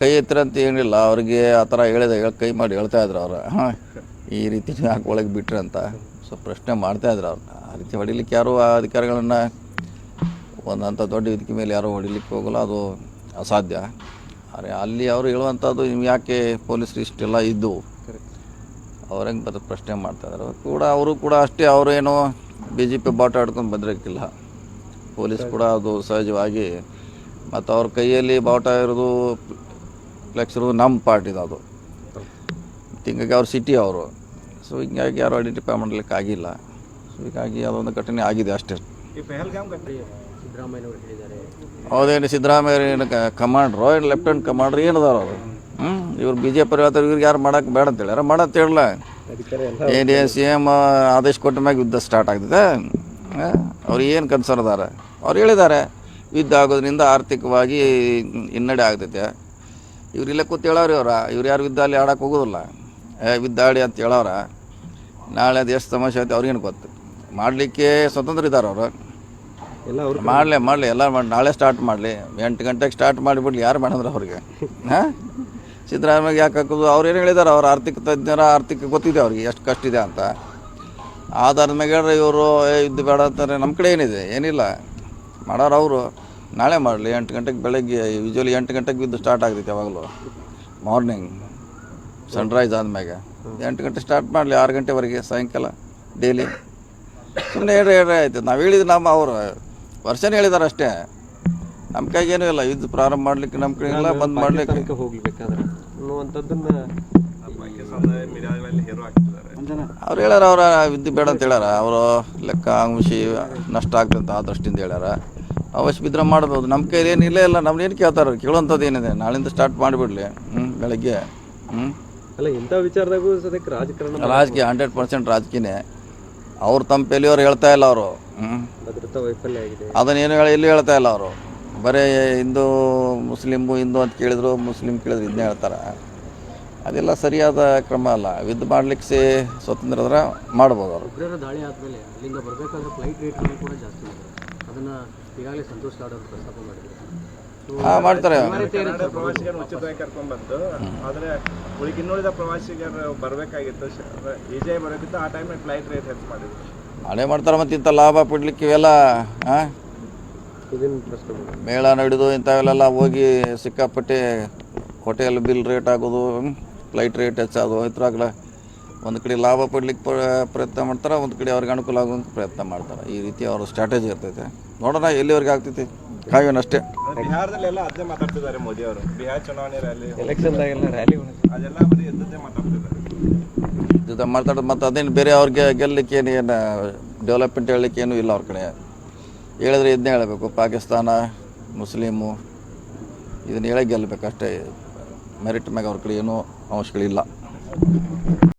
ಕೈ ಎತ್ತರ ಅಂತ ಏನಿಲ್ಲ, ಅವ್ರಿಗೆ ಆ ಥರ ಹೇಳಿದ, ಹೇಳಿ ಕೈ ಮಾಡಿ ಹೇಳ್ತಾ ಇದ್ರು ಅವ್ರು. ಹಾಂ, ಈ ರೀತಿ ಯಾಕೆ ಒಳಗೆ ಬಿಟ್ರಿ ಅಂತ. ಸೊ, ಪ್ರಶ್ನೆ ಮಾಡ್ತಾ ಇದ್ರು ಅವ್ರು. ಆ ರೀತಿ ಹೊಡಿಲಿಕ್ಕೆ ಯಾರು ಆ ಅಧಿಕಾರಿಗಳನ್ನು ಒಂದಂಥ ದೊಡ್ಡ ಇದಕ್ಕೆ ಮೇಲೆ ಯಾರೂ ಹೊಡಿಲಿಕ್ಕೆ ಹೋಗಲ್ಲ, ಅದು ಅಸಾಧ್ಯ. ಆದರೆ ಅಲ್ಲಿ ಅವರು ಹೇಳುವಂಥದ್ದು ನೀವು ಯಾಕೆ ಪೊಲೀಸರು ಇಷ್ಟೆಲ್ಲ ಇದ್ದು? ಅವ್ರ ಹೆಂಗೆ ಬರೋ ಪ್ರಶ್ನೆ ಮಾಡ್ತಾ ಇದ್ದಾರೆ ಕೂಡ ಅವರು ಕೂಡ ಅಷ್ಟೇ ಅವರೇನು ಬಿ ಜೆ ಪಿ ಬಾಟ ಆಡ್ಕೊಂಡು ಬಂದಿರೋಕ್ಕಿಲ್ಲ. ಪೊಲೀಸ್ ಕೂಡ ಅದು ಸಹಜವಾಗಿ ಮತ್ತು ಅವ್ರ ಕೈಯಲ್ಲಿ ಬಾಟ ಇರೋದು ಫ್ಲೆಕ್ಸ್ ಇರೋದು ನಮ್ಮ ಪಾರ್ಟಿದು ಅದು. ಹಿಂಗಾಗಿ ಅವ್ರು ಸಿಟಿ ಅವರು. ಸೊ ಹಿಂಗಾಗಿ ಯಾರು ಐಡೆಂಟಿಫೈ ಮಾಡಲಿಕ್ಕೆ ಆಗಿಲ್ಲ. ಸೊ ಹೀಗಾಗಿ ಅದೊಂದು ಘಟನೆ ಆಗಿದೆ ಅಷ್ಟೇ. ಹೌದೇನು ಸಿದ್ದರಾಮಯ್ಯ ಏನು ಕಮಾಂಡ್ರು ಏನು ಲೆಫ್ಟಿನೆಂಟ್ ಕಮಾಂಡ್ರ್ ಏನದಾರ ಅವರು? ಹ್ಞೂ ಇವ್ರು ಬಿ ಜೆ ಪಿ ಹೇಳ್ತಾರೆ ಇವ್ರಿಗೆ ಯಾರು ಮಾಡೋಕೆ ಬೇಡ ಅಂತ ಹೇಳ್ಯಾರ. ಮಾಡಂತ ಹೇಳಲ್ಲ ಎ ಡಿ ಏನು ಸಿ ಎಂ ಆದೇಶ ಕೊಟ್ಟ ಮ್ಯಾಗ ಯುದ್ಧ ಸ್ಟಾರ್ಟ್ ಆಗ್ತದೆ. ಅವ್ರು ಏನು ಕನ್ಸರ್ನ್ ಅದಾರ? ಅವ್ರು ಹೇಳಿದ್ದಾರೆ ಯುದ್ಧ ಆಗೋದ್ರಿಂದ ಆರ್ಥಿಕವಾಗಿ ಹಿನ್ನಡೆ ಆಗ್ತೈತೆ. ಇವ್ರು ಇಲ್ಲೇ ಕೂತ್ ಹೇಳವ್ರಿ ಅವ್ರ. ಇವ್ರು ಯಾರು ಯುದ್ಧ ಅಲ್ಲಿ ಆಡಕ್ಕೆ ಹೋಗೋದಿಲ್ಲ. ಏ ಬಿದ್ದಾಡಿ ಅಂತ ಹೇಳವ್ರ. ನಾಳೆ ಅದು ಎಷ್ಟು ಸಮಸ್ಯೆ ಐತೆ ಅವ್ರಿಗೇನು ಗೊತ್ತು. ಮಾಡಲಿಕ್ಕೆ ಸ್ವತಂತ್ರ ಇದ್ದಾರೆ ಅವರು. ಎಲ್ಲ ಅವ್ರು ಮಾಡಲಿ ಮಾಡಲಿ ಎಲ್ಲ ಮಾಡಿ ನಾಳೆ ಸ್ಟಾರ್ಟ್ ಮಾಡಲಿ. ಎಂಟು ಗಂಟೆಗೆ ಸ್ಟಾರ್ಟ್ ಮಾಡಿಬಿಡ್ಲಿ ಯಾರು ಮಾಡಿದ್ರೆ ಅವ್ರಿಗೆ? ಹಾಂ? ಸಿದ್ದರಾಮಯ್ಯ ಯಾಕೆ ಹಾಕೋದು? ಅವ್ರು ಏನು ಹೇಳಿದಾರೆ? ಅವ್ರ ಆರ್ಥಿಕ ತಜ್ಞರ ಆರ್ಥಿಕ ಗೊತ್ತಿದೆ ಅವ್ರಿಗೆ ಎಷ್ಟು ಕಷ್ಟ ಇದೆ ಅಂತ. ಆಧಾರದ ಮೇಲೆ ಹೇಳ್ರಿ ಇವರು ಯುದ್ಧ ಇದು ಬೇಡ ಅಂತಾರೆ. ನಮ್ಮ ಕಡೆ ಏನಿದೆ? ಏನಿಲ್ಲ. ಮಾಡೋರು ಅವರು. ನಾಳೆ ಮಾಡಲಿ ಎಂಟು ಗಂಟೆಗೆ ಬೆಳಗ್ಗೆ ಯೂಶ್ವಲಿ ಎಂಟು ಗಂಟೆಗೆ ಬಿದ್ದು ಸ್ಟಾರ್ಟ್ ಆಗ್ತೈತೆ ಯಾವಾಗಲೂ. ಮಾರ್ನಿಂಗ್ ಸನ್ರೈಸ್ ಆದಮ್ಯಾಗೆ. ಎಂಟು ಗಂಟೆ ಸ್ಟಾರ್ಟ್ ಮಾಡಲಿ ಆರು ಗಂಟೆವರೆಗೆ ಸಾಯಂಕಾಲ ಡೈಲಿ ಸುಮ್ಮನೆ ಹೇಳ್ರಿ ಹೇಳ್ರಿ ಆಯ್ತು. ನಾವು ಹೇಳಿದ್ದು ನಮ್ಮ ಅವರು ವರ್ಷನೇ ಹೇಳಿದಾರೆ ಅಷ್ಟೇ. ನಮ್ಮ ಕೈಗೇನೂ ಇಲ್ಲ. ಇದು ಪ್ರಾರಂಭ ಮಾಡ್ಲಿಕ್ಕೆ ನಮ್ಮ ಕೈ ಇಲ್ಲ ಬಂದ್ ಮಾಡ್ಲಿಕ್ಕೆ. ಹೋಗ್ಬೇಕಾದ್ರೆ. ಅವ್ರು ಹೇಳ್ಯಾರ ಅವ್ರ ವಿದ್ಯೆ ಬೇಡ ಅಂತ ಹೇಳ್ಯಾರ. ಅವರು ಲೆಕ್ಕ ಅಂಶಿ ನಷ್ಟ ಆಗ್ತಂತ ಆ ದೃಷ್ಟಿಯಿಂದ ಹೇಳ್ಯಾರ. ಅವಶ್ಯ ಬಿದ್ರೆ ಮಾಡ್ಬೋದು. ನಮ್ಮ ಕೈಲಿ ಏನು ಇಲ್ಲೇ ಇಲ್ಲ. ನಮ್ದು ಏನು ಕೇಳ್ತಾರೆ? ಕೇಳುವಂಥದ್ದು ಏನಿದೆ? ನಾಳಿಂದ ಸ್ಟಾರ್ಟ್ ಮಾಡಿಬಿಡ್ಲಿ. ಹ್ಞೂ ಬೆಳಗ್ಗೆ. ಹ್ಞೂ ಅಲ್ಲ ಇಂಥ ವಿಚಾರದಾಗೂ ಸದ್ಯಕ್ಕೆ ರಾಜಕಾರಣ ರಾಜಕೀಯ ಹಂಡ್ರೆಡ್ ಪರ್ಸೆಂಟ್ ರಾಜಕೀಯನೇ. ಅವ್ರು ತಮ್ಮ ಪೆಲಿಯವ್ರು ಹೇಳ್ತಾ ಇಲ್ಲ ಅವರು. ಹ್ಞೂ ಭದ್ರತಾ ವೈಫಲ್ಯ ಆಗಿದೆ. ಅದನ್ನೇನು ಹೇಳಿ ಇಲ್ಲಿ ಹೇಳ್ತಾ ಇಲ್ಲ ಅವರು. ಬರೀ ಹಿಂದೂ ಮುಸ್ಲಿಮು ಹಿಂದೂ ಅಂತ ಕೇಳಿದ್ರು ಮುಸ್ಲಿಮ್ ಕೇಳಿದ್ರು ಇದನ್ನೇ ಹೇಳ್ತಾರೆ. ಅದೆಲ್ಲ ಸರಿಯಾದ ಕ್ರಮ ಅಲ್ಲ. ವಿದ್ ಮಾಡ್ಲಿಕ್ಕೆ ಸ್ವತಂತ್ರ ಮಾಡ್ಬೋದು ಅವರು. ದಾಳಿ ಆದಮೇಲೆ ಅಲ್ಲಿಂದ ಬರಬೇಕಾದ್ರೆ ಫ್ಲೈಟ್ ರೇಟ್ ಕೂಡ ಜಾಸ್ತಿ ಅದನ್ನ ಈಗಾಗಲೇ ಸಂತೋಷ್ ಲಾಡ್ ಅವರು ಪ್ರಸ್ತಾಪ ಮಾಡಿದ್ರು. ಹಾಂ ಮಾಡ್ತಾರೆ. ಪ್ರವಾಸಿಗರು ಉಚಿತವಾಗಿ ಕರ್ಕೊಂಡ್ ಬಂದು ಆದ್ರೆ ಉಳಿದ ಇನ್ನುಳಿದ ಪ್ರವಾಸಿಗರು ಬರ್ಬೇಕಾಗಿತ್ತು. ಈಜೆ ಬರೋದಿತ್ತು ಆ ಟೈಮ್ ಫ್ಲೈಟ್ ರೇಟ್ ಹೆಚ್ಚು ಮಾಡಿದ್ರು. ಹಳೆ ಮಾಡ್ತಾರೆ ಮತ್ತು ಇಂಥ ಲಾಭ ಪಡ್ಲಿಕ್ಕೆ ಇವೆಲ್ಲ ಹಾಂ ಮೇಳ ನಡೆದು ಇಂಥವೆಲ್ಲ ಹೋಗಿ ಸಿಕ್ಕಾಪಟ್ಟೆ ಹೋಟೆಲ್ ಬಿಲ್ ರೇಟ್ ಆಗೋದು ಫ್ಲೈಟ್ ರೇಟ್ ಹೆಚ್ಚಾಗೋದು ಇದ್ರಾಗಲ ಒಂದು ಕಡೆ ಲಾಭ ಪಡ್ಲಿಕ್ಕೆ ಪ- ಪ್ರಯತ್ನ ಮಾಡ್ತಾರೆ ಒಂದು ಕಡೆ ಅವ್ರಿಗೆ ಅನುಕೂಲ ಆಗೋಂಗೆ ಪ್ರಯತ್ನ ಮಾಡ್ತಾರೆ. ಈ ರೀತಿ ಅವ್ರ ಸ್ಟ್ರಾಟಜಿ ಇರ್ತೈತೆ. ನೋಡೋಣ ಎಲ್ಲಿವರೆಗೆ ಆಗ್ತೈತಿ. ಕಾಯೋಣ ಅಷ್ಟೇ. ಬಿಹಾರದಲ್ಲಿ ಎಲ್ಲ ಅದೇ ಮಾತಾಡ್ತಿದ್ದಾರೆ ಮೋದಿ ಅವರು. ಬಿಹಾರ ಚುನಾವಣೆ ರ್ಯಾಲಿ. ಎಲೆಕ್ಷನ್ದಾಗೆಲ್ಲ ರ್ಯಾಲಿ ಅದೆಲ್ಲ ಬರೀ ಎದ್ದದ್ದೇ ಮಾತಾಡ್ತಿದ್ದಾರೆ. ಇದು ಮಾತಾಡೋದು ಮತ್ತು ಅದೇನು ಬೇರೆ ಅವ್ರಿಗೆ ಗೆಲ್ಲಲಿಕ್ಕೆ ಏನು ಏನು ಡೆವಲಪ್ಮೆಂಟ್ ಹೇಳಲಿಕ್ಕೆ ಏನೂ ಇಲ್ಲ ಅವ್ರ ಕಡೆ. ಹೇಳಿದ್ರೆ ಇದನ್ನೇ ಹೇಳಬೇಕು. ಪಾಕಿಸ್ತಾನ ಮುಸ್ಲಿಮು ಇದನ್ನ ಹೇಳೇ ಗೆಲ್ಲಬೇಕು ಅಷ್ಟೇ ಮೆರಿಟ್ ಮ್ಯಾಗ ಅವ್ರ ಕಡೆ ಏನೂ ಅಂಶಗಳಿಲ್ಲ.